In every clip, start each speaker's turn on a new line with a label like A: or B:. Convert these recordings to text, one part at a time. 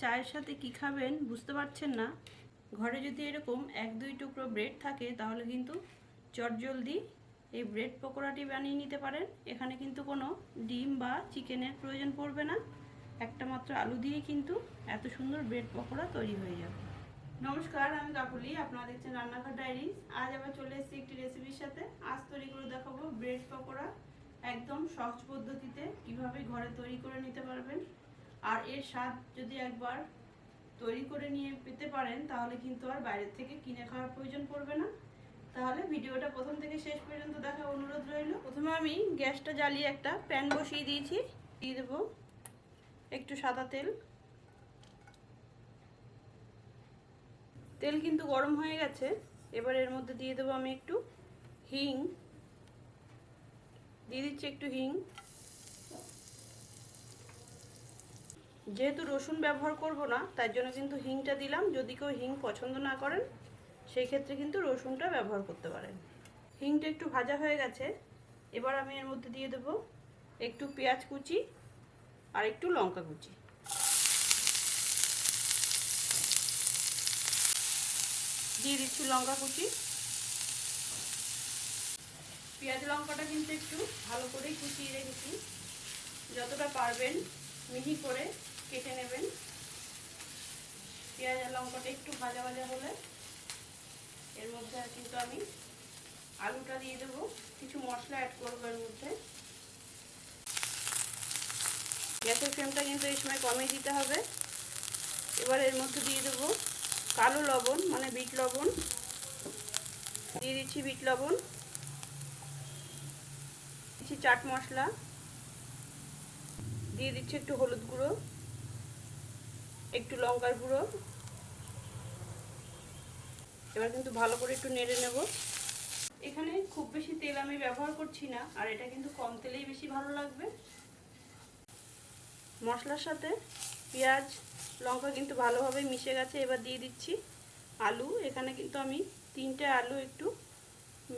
A: চায়ের সাথে কি খাবেন বুঝতে পারছেন না। ঘরে যদি এরকম এক দুই টুকরো ব্রেড থাকে, তাহলে কিন্তু চটজলদি এই ব্রেড পকোড়াটি বানিয়ে নিতে পারেন। এখানে কিন্তু কোনো ডিম বা চিকেনের প্রয়োজন পড়বে না। একটা মাত্র আলু দিয়ে কিন্তু এত সুন্দর ব্রেড পকোড়া তৈরি হয়ে যাবে। নমস্কার, আমি কাকুলি আপনারা দেখছেন রান্নাঘর ডায়েরিজ। আজ আবার চলে এসেছি একটি রেসিপির সাথে। আজ তৈরি করে দেখাবো ব্রেড পকোড়া একদম সহজ পদ্ধতিতে কীভাবে ঘরে তৈরি করে নিতে পারবেন। আর এর স্বাদ যদি একবার তৈরি করে নিয়ে পেতে পারেন, তাহলে কিন্তু আর বাইরের থেকে কিনে খাওয়ার প্রয়োজন পড়বে না। তাহলে ভিডিওটা প্রথম থেকে শেষ পর্যন্ত দেখা অনুরোধ রইল। প্রথমে আমি গ্যাসটা জ্বালিয়ে একটা প্যান বসিয়ে দিয়েছি। দিয়ে দেবো একটু সাদা তেল। তেল কিন্তু গরম হয়ে গেছে। এবার এর মধ্যে দিয়ে দেবো আমি একটু হিং। দিয়ে দিচ্ছি একটু হিং। যেহেতু রসুন ব্যবহার করব না তার জন্য কিন্তু হিংটা দিলাম। যদি কেউ হিং পছন্দ না করেন, সেই ক্ষেত্রে কিন্তু রসুনটা ব্যবহার করতে পারেন। হিংটা একটু ভাজা হয়ে গেছে। এবার আমি এর মধ্যে দিয়ে দেবো একটু পেঁয়াজ কুচি আর একটু লঙ্কা কুচি। দিয়ে দিচ্ছি লঙ্কা কুচি। পেঁয়াজ লঙ্কাটা কিন্তু একটু ভালো করেই কুচিয়ে রেখেছি। যতটা পারবেন মিহি করে কেটে নেবেন। পেঁয়াজ আর লঙ্কাটা একটু ভাজা ভাজা হলে এর মধ্যে কিন্তু আমি আলুটা দিয়ে দেবো। কিছু মশলা অ্যাড করব এর মধ্যে। গ্যাসের ফ্লেমটা কিন্তু এই সময় কমিয়ে দিতে হবে। এবার এর মধ্যে দিয়ে দেবো কালো লবণ মানে বিট লবণ। দিয়ে দিচ্ছি বিট লবণ। দিচ্ছি চাট মশলা। দিয়ে দিচ্ছি একটু হলুদ গুঁড়ো। একটু লঙ্কার গুঁড়ো। এবার কিন্তু ভালো করে একটু নেড়ে নেব। এখানে খুব বেশি তেল আমি ব্যবহার করছি না, আর এটা কিন্তু কম তেলেই বেশি ভালো লাগবে। মশলার সাথে পেঁয়াজ, লঙ্কা কিন্তু ভালোভাবে মিশে গেছে, এবার দিয়ে দিচ্ছি আলু। এখানে কিন্তু আমি তিনটে আলু একটু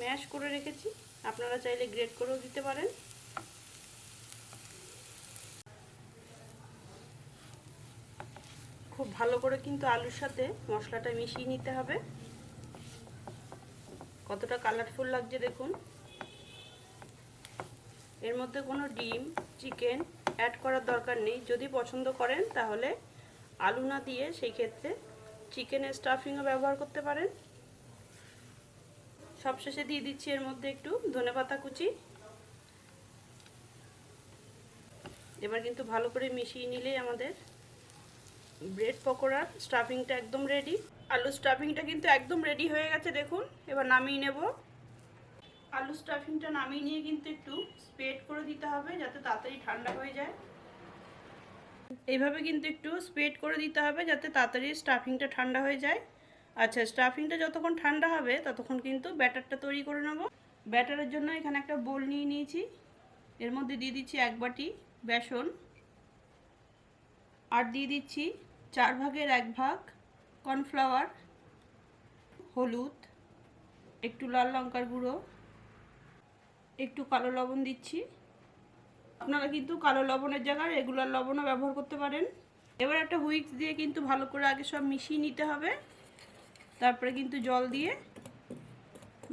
A: ম্যাশ করে রেখেছি। আপনারা চাইলে গ্রেট করেও দিতে পারেন। খুব ভালো করে কিন্তু আলুর সাথে মশলাটা মিশিয়ে নিতে হবে। কতটা কালারফুল লাগছে দেখুন। এর মধ্যে কোনো ডিম, চিকেন অ্যাড করার দরকার নেই। যদি পছন্দ করেন তাহলে আলু না দিয়ে সেই ক্ষেত্রে চিকেনের স্টাফিংও ব্যবহার করতে পারেন। সবশেষে দিয়ে দিচ্ছি এর মধ্যে একটু ধনেপাতা কুচি। এবার কিন্তু ভালো করে মিশিয়ে নিলেই আমাদের ব্রেড পকোড়ার স্টাফিংটা একদম রেডি আলু স্টাফিংটা কিন্তু একদম রেডি হয়ে গেছে, দেখুন। এবার নামিয়ে নেব। আলু স্টাফিংটা নামিয়ে নিয়ে কিন্তু একটু স্প্রেড করে দিতে হবে, যাতে তাড়াতাড়ি ঠান্ডা হয়ে যায়। এইভাবে কিন্তু একটু স্প্রেড করে দিতে হবে, যাতে তাড়াতাড়ি স্টাফিংটা ঠান্ডা হয়ে যায়। আচ্ছা স্টাফিংটা যতক্ষণ ঠান্ডা হবে, ততক্ষণ কিন্তু ব্যাটারটা তৈরি করে নেব। ব্যাটারের জন্য এখানে একটা বোল নিয়ে নিয়েছি। এর মধ্যে দিয়ে দিচ্ছি এক বাটি বেসন। আর দিয়ে দিচ্ছি চার ভাগের এক ভাগ, কর্নফ্লাওয়ার, হলুদ, একটু লাল লঙ্কার গুঁড়ো, একটু কালো লবণ দিচ্ছি। আপনারা কিন্তু কালো লবণের জায়গায় রেগুলার লবণও ব্যবহার করতে পারেন। এবার একটা হুইক্স দিয়ে কিন্তু ভালো করে আগে সব মিশিয়ে নিতে হবে। তারপরে কিন্তু জল দিয়ে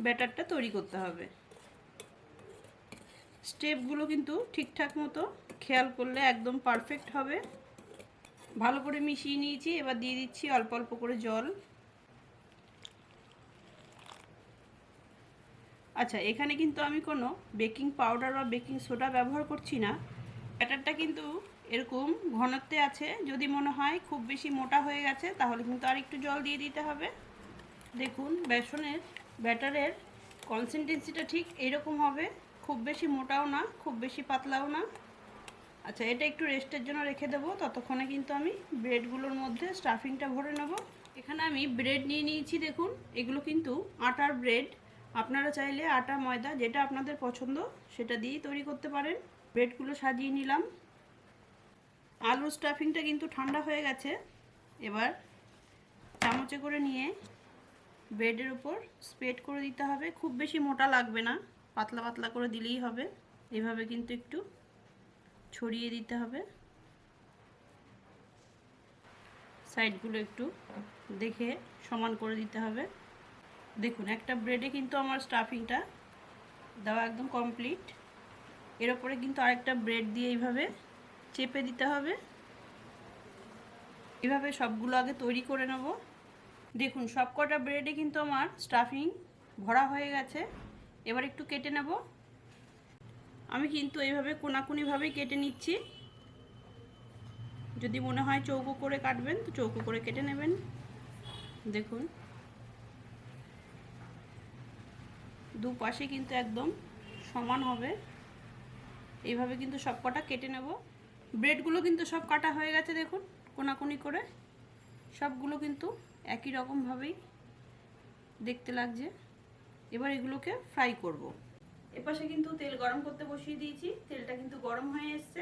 A: ব্যাটারটা তৈরি করতে হবে। স্টেপগুলো কিন্তু ঠিকঠাক মতো খেয়াল করলে একদম পারফেক্ট হবে। ভালো করে মিশিয়ে নিয়েছি, এবার দিয়ে দিচ্ছি অল্প অল্প করে জল। আচ্ছা এখানে কিন্তু আমি কোনো বেকিং পাউডার বা বেকিং সোডা ব্যবহার করছি না। ব্যাটারটা কিন্তু এরকম ঘনত্বে আছে, যদি মনে হয় খুব বেশি মোটা হয়ে গেছে, তাহলে কিন্তু আর একটু জল দিয়ে দিতে হবে। দেখুন, বেসনের, ব্যাটারের কনসিস্টেন্সিটা ঠিক এইরকম হবে, খুব বেশি মোটাও না, খুব বেশি পাতলাও না। আচ্ছা এটা একটু রেস্টের জন্য রেখে দেবো। ততক্ষণে কিন্তু আমি ব্রেডগুলোর মধ্যে স্টাফিংটা ভরে নেব। এখানে আমি ব্রেড নিয়ে নিয়েছি, দেখুন। এগুলো কিন্তু আটার ব্রেড আপনারা চাইলে আটা, ময়দা, যেটা আপনাদের পছন্দ, সেটা দিয়েই তৈরি করতে পারেন। ব্রেডগুলো সাজিয়ে নিলাম। আলুর স্টাফিংটা কিন্তু ঠান্ডা হয়ে গেছে। এবার চামচে করে নিয়ে ব্রেডের উপর স্প্রেড করে দিতে হবে। খুব বেশি মোটা লাগবে না। পাতলা পাতলা করে দিলেই হবে। এভাবে কিন্তু একটু ছড়িয়ে দিতে হবে। সাইডগুলো একটু দেখে সমান করে দিতে হবে। দেখুন, একটা ব্রেডে কিন্তু আমার স্টাফিংটা দেওয়া একদম কমপ্লিট। এর ওপরে কিন্তু আরেকটা ব্রেড দিয়ে এইভাবে চেপে দিতে হবে। এভাবে সবগুলো আগে তৈরি করে নেব। দেখুন সব কটা ব্রেডে কিন্তু আমার স্টাফিং ভরা হয়ে গেছে। এবার একটু কেটে নেব। আমি কিন্তু এইভাবে কোনাকুনিভাবেই কেটে নিচ্ছি। যদি মনে হয় চৌকো করে কাটবেন, তো চৌকো করে কেটে নেবেন। দেখুন। দুপাশে কিন্তু একদম সমান হবে। এইভাবে কিন্তু সব কটা কেটে নেব। ব্রেডগুলো কিন্তু সব কাটা হয়ে গেছে, দেখুন, কোনাকুনি করে। সবগুলো কিন্তু একই রকমভাবেই দেখতে লাগছে। এবার এগুলোকে ফ্রাই করব। এপাশে কিন্তু তেল গরম করতে বসিয়ে দিয়েছি, তেলটা কিন্তু গরম হয়ে এসছে।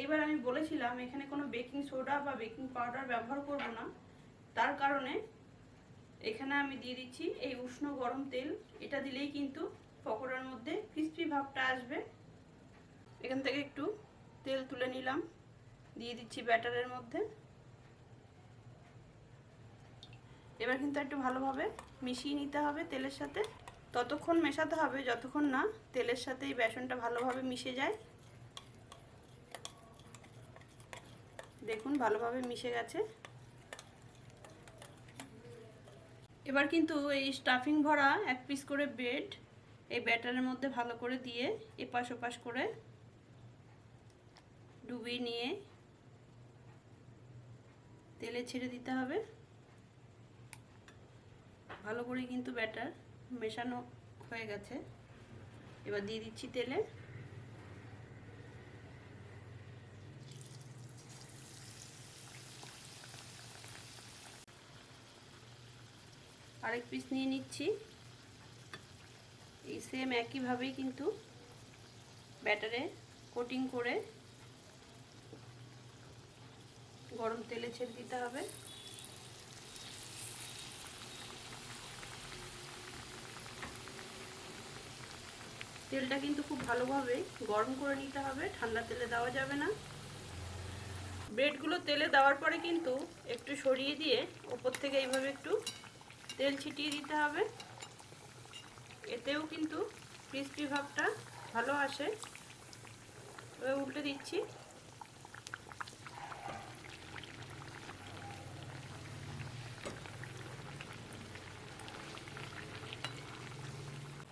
A: এইবার আমি বলেছিলাম, এখানে কোনো বেকিং সোডা বা বেকিং পাউডার ব্যবহার করব না। তার কারণে এখানে আমি দিয়ে দিচ্ছি এই উষ্ণ গরম তেল। এটা দিলেই কিন্তু পকোড়ার মধ্যে ক্রিস্পি ভাবটা আসবে। এখান থেকে একটু তেল তুলে নিলাম। দিয়ে দিচ্ছি ব্যাটারের মধ্যে। এবার কিন্তু একটু ভালোভাবে মিশিয়ে নিতে হবে তেলের সাথে। ততক্ষণ মেশাতে হবে, যতক্ষণ না তেলের সাথে এই বেসনটা ভালোভাবে মিশে যায়। দেখুন, ভালোভাবে মিশে গেছে। এবার কিন্তু এই স্টাফিং ভরা এক পিস করে ব্রেড এই ব্যাটারের মধ্যে ভালো করে দিয়ে এপাশ ওপাশ করে ডুবিয়ে নিয়ে তেলে ছেড়ে দিতে হবে। ভালো করে কিন্তু ব্যাটার মেশানো হয়ে গেছে। এবার দিয়ে দিচ্ছি তেলে। আরেক পিস নিয়ে নিচ্ছি। এই সেম একইভাবেই কিন্তু ব্যাটারে কোটিং করে গরম তেলে ছেড়ে দিতে হবে। তেলটা কিন্তু খুব ভালোভাবে গরম করে নিতে হবে। ঠান্ডা তেলে দেওয়া যাবে না। ব্রেডগুলো তেলে দেওয়ার পরে কিন্তু একটু সরিয়ে দিয়ে ওপর থেকে এইভাবে একটু তেল ছিটিয়ে দিতে হবে। এতেও কিন্তু ক্রিস্পি ভাবটা ভালো আসে। উল্টে দিচ্ছি।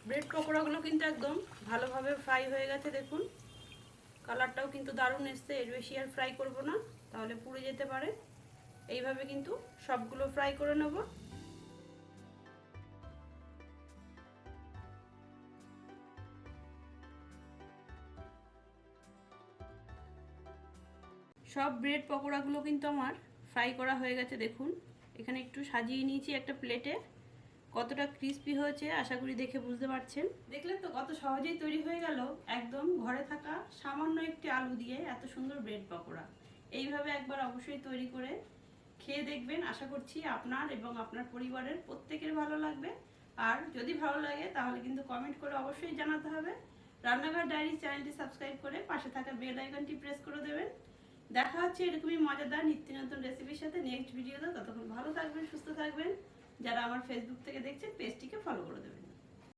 A: ব্রেড পকোড়াগুলো কিন্তু একদম ভালোভাবে ফ্রাই হয়ে গেছে, দেখুন। কালারটাও কিন্তু দারুণ এসছে, এর বেশি আর ফ্রাই করব না, তাহলে পুড়ে যেতে পারে। এইভাবে কিন্তু সবগুলো ফ্রাই করে নেব। সব ব্রেড পকোড়াগুলো কিন্তু আমার ফ্রাই করা হয়ে গেছে, দেখুন। এখানে একটু সাজিয়ে নিয়েছি একটা প্লেটে কতটা ক্রিস্পি হয়েছে, আশা করি দেখে বুঝতে পারছেন। দেখলেন তো কত সহজেই তৈরি হয়ে গেল, একদম ঘরে থাকা সামান্য একটি আলু দিয়ে এত সুন্দর ব্রেড পকোড়া। এইভাবে একবার অবশ্যই তৈরি করে খেয়ে দেখবেন, আশা করছি আপনার এবং আপনার পরিবারের প্রত্যেকের ভালো লাগবে। আর যদি ভালো লাগে, তাহলে কিন্তু কমেন্ট করে অবশ্যই জানাতে হবে। রান্নাঘর ডায়েরি চ্যানেলটি সাবস্ক্রাইব করে পাশে থাকা বেল আইকনটি প্রেস করে দেবেন। দেখা হচ্ছে এরকমই মজাদার নিত্য নতুন রেসিপির সাথে নেক্সট ভিডিওতে ততক্ষণ ভালো থাকবেন, সুস্থ থাকবেন। যারা আমার ফেসবুক থেকে দেখছেন পেজটিকে ফলো করে দেবেন।